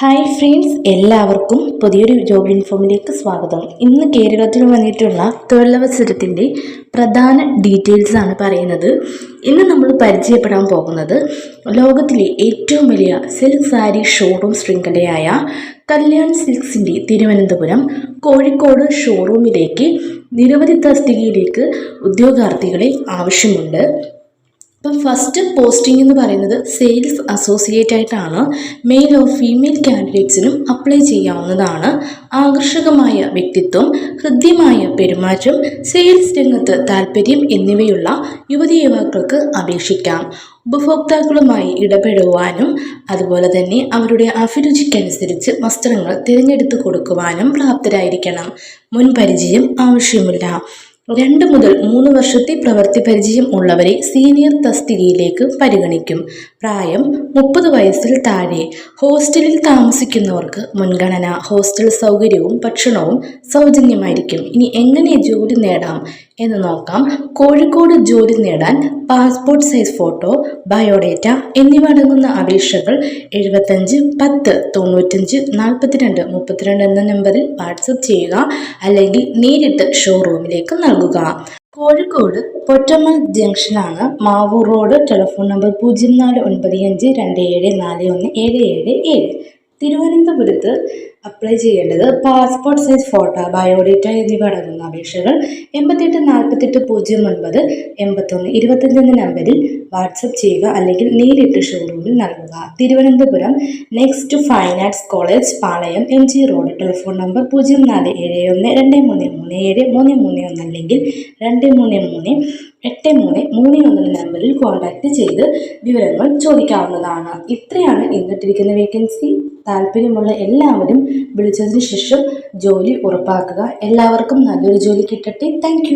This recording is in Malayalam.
ഹായ് ഫ്രണ്ട്സ് എല്ലാവർക്കും പുതിയൊരു ജോബ് ഇൻഫോമിലേക്ക് സ്വാഗതം. ഇന്ന് കേരളത്തിൽ വന്നിട്ടുള്ള തൊഴിലവസരത്തിന്റെ പ്രധാന ഡീറ്റെയിൽസ് ആണ് പറയുന്നത്. ഇന്ന് നമ്മൾ പരിചയപ്പെടാൻ പോകുന്നത് ലോകത്തിലെ ഏറ്റവും വലിയ സിൽക്ക് സാരി ഷോറൂം ശൃംഖലയായ കല്യാൺ സിൽക്സിന്റെ തിരുവനന്തപുരം കോഴിക്കോട് ഷോറൂമിലേക്ക് നിരവധി തസ്തികയിലേക്ക് ഉദ്യോഗാർത്ഥികളെ ആവശ്യമുണ്ട്. ഇപ്പം ഫസ്റ്റ് പോസ്റ്റിംഗ് എന്ന് പറയുന്നത് സെയിൽസ് അസോസിയേറ്റ് ആയിട്ടാണ് മെയിൽ ഓർ ഫീമെയിൽ കാൻഡിഡേറ്റ്സിനും അപ്ലൈ ചെയ്യാവുന്നതാണ്. ആകർഷകമായ വ്യക്തിത്വം ഹൃദ്യമായ പെരുമാറ്റം സെയിൽസ് രംഗത്ത് താല്പര്യം എന്നിവയുള്ള യുവതി യുവാക്കൾക്ക് അപേക്ഷിക്കാം. ഉപഭോക്താക്കളുമായി ഇടപെടുവാനും അതുപോലെ തന്നെ അവരുടെ അഭിരുചിക്കനുസരിച്ച് വസ്ത്രങ്ങൾ തിരഞ്ഞെടുത്ത് കൊടുക്കുവാനും പ്രാപ്തരായിരിക്കണം. മുൻപരിചയം ആവശ്യമില്ല. രണ്ട് മുതൽ മൂന്ന് വർഷത്തെ പ്രവൃത്തി പരിചയം ഉള്ളവരെ സീനിയർ തസ്തികയിലേക്ക് പരിഗണിക്കും. പ്രായം മുപ്പത് വയസ്സിൽ താഴെ. ഹോസ്റ്റലിൽ താമസിക്കുന്നവർക്ക് മുൻഗണന. ഹോസ്റ്റൽ സൗകര്യവും ഭക്ഷണവും സൗജന്യമായിരിക്കും. ഇനി എങ്ങനെ ജോലി നേടാം? എന്ന് നോക്കാം. കോഴിക്കോട് ജോലി നേടാൻ പാസ്പോർട്ട് സൈസ് ഫോട്ടോ ബയോഡേറ്റ എന്നിവ അടങ്ങുന്ന അപേക്ഷകൾ എഴുപത്തഞ്ച് പത്ത് തൊണ്ണൂറ്റഞ്ച് നാൽപ്പത്തിരണ്ട് മുപ്പത്തിരണ്ട് എന്ന നമ്പറിൽ വാട്സപ്പ് ചെയ്യുക അല്ലെങ്കിൽ നേരിട്ട് ഷോറൂമിലേക്ക് നൽകുക. കോഴിക്കോട് പൊറ്റമ്മൽ ജംഗ്ഷനാണ്. മാവൂർ റോഡ് ടെലിഫോൺ നമ്പർ പൂജ്യം നാല് ഒൻപത് അഞ്ച് രണ്ട് ഏഴ് നാല് ഒന്ന് ഏഴ് ഏഴ് ഏഴ്. തിരുവനന്തപുരത്ത് അപ്ലൈ ചെയ്യേണ്ടത് പാസ്പോർട്ട് സൈസ് ഫോട്ടോ ബയോഡേറ്റ എന്നിവ അടങ്ങുന്ന അപേക്ഷകൾ എൺപത്തെട്ട് നാൽപ്പത്തെട്ട് പൂജ്യം ഒൻപത് എൺപത്തൊന്ന് ഇരുപത്തഞ്ച് എന്ന നമ്പറിൽ വാട്സപ്പ് ചെയ്യുക അല്ലെങ്കിൽ നേരിട്ട് ഷോറൂമിൽ നൽകുക. Thiruvananthapuram next fine arts college Palayam M G road telephone number പൂജ്യം നാല് ഏഴ് ഒന്ന് രണ്ട് മൂന്ന് മൂന്ന് ഏഴ് മൂന്ന് മൂന്ന് ഒന്ന് അല്ലെങ്കിൽ രണ്ട് മൂന്ന് മൂന്ന് എട്ട് മൂന്ന് മൂന്ന് ഒന്ന് നമ്പറിൽ കോൺടാക്റ്റ് ചെയ്ത് വിവരങ്ങൾ ചോദിക്കാവുന്നതാണ്. ഇത്രയാണ് ഇന്നിട്ടിരിക്കുന്ന വേക്കൻസി താല്പര്യമുള്ള എല്ലാവരും വിളിച്ചതിന് ശേഷം ജോലി ഉറപ്പാക്കുക. എല്ലാവർക്കും നല്ലൊരു ജോലി കിട്ടട്ടെ. താങ്ക്